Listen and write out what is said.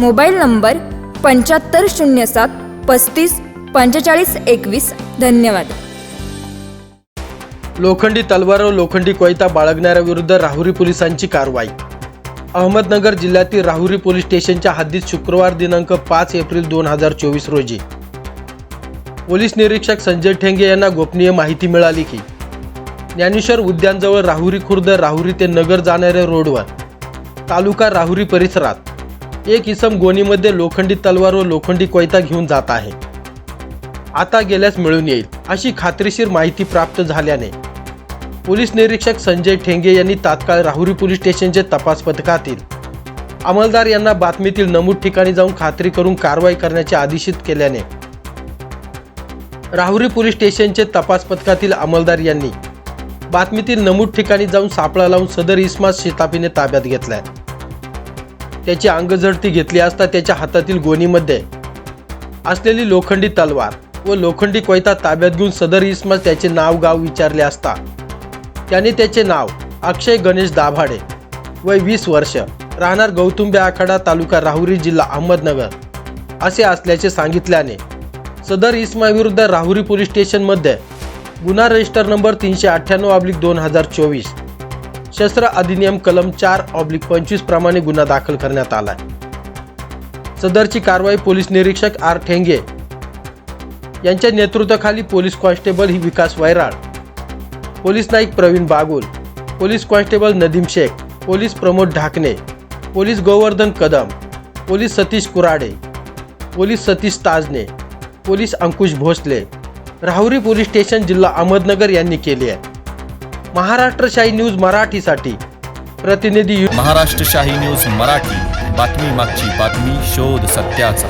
mobile number पंच्याहत्तर शून्य सात पस्तीस पंचेचाळीस एकवीस. धन्यवाद. लोखंडी तलवार व लोखंडी कोयता बाळगणाऱ्याविरुद्ध राहुरी पोलिसांची कारवाई. अहमदनगर जिल्ह्यातील राहुरी पोलीस स्टेशनच्या हद्दीत शुक्रवार दिनांक पाच एप्रिल दोन हजार चोवीस रोजी. पोलीस निरीक्षक संजय ठेंगे यांना गोपनीय माहिती मिळाली की ज्ञानेश्वर उद्यानजवळ राहुरी खुर्द राहुरी ते नगर जाणाऱ्या रोडवर तालुका राहुरी परिसरात एक इसम गोणीमध्ये लोखंडी तलवार व लोखंडी कोयता घेऊन जात आहे. आता गेल्यास मिळून येईल अशी खात्रीशीर माहिती प्राप्त झाल्याने. पोलीस निरीक्षक संजय ठेंगे यांनी तात्काळ राहुरी पोलीस स्टेशनचे तपास पथकातील अंमलदार यांना बातमीतील नमूद ठिकाणी जाऊन खात्री करून कारवाई करण्याचे आदेशित केल्याने राहुरी पोलीस स्टेशनचे तपास पथकातील अंमलदार यांनी बातमीतील नमूद ठिकाणी जाऊन सापळा लावून सदर इस्मास शितापीने ताब्यात घेतलाय. त्याची अंगझडती घेतली असता त्याच्या हातातील गोणीमध्ये असलेली लोखंडी तलवार व लोखंडी कोयता ताब्यात घेऊन सदर इस्मा त्याचे नाव गाव विचारले असता. त्याने त्याचे नाव अक्षय गणेश दाभाडे वय वीस वर्ष राहणार गौतुंबे आखाडा तालुका राहुरी जिल्हा अहमदनगर असे असल्याचे सांगितल्याने सदर इस्माविरुद्ध राहुरी पोलीस स्टेशनमध्ये गुन्हा रजिस्टर नंबर तीनशे अठ्ठ्याण्णव अब्लिक दोन हजार चोवीस शस्त्र अधिनियम कलम चार ऑब्लिक पंचवीस प्रमाणे गुन्हा दाखल करण्यात आला सदरची कारवाई पोलीस निरीक्षक आर ठेंगे यांच्या नेतृत्वाखाली पोलीस कॉन्स्टेबल ही Vikas Vairal police Naik Pravin Bagul police constable Nadeem Shaikh police Pramod Dhakane police Govardhan Kadam police Satish Kurade police Satish Tajane police Ankush Bhosale Rahuri police station जिल्हा अहमदनगर यांनी केली आहे. Maharashtrashahi news मराठीसाठी. प्रतिनिधी Maharashtrashahi news Marathi. बातमी मागची बातमी शोध सत्याचा.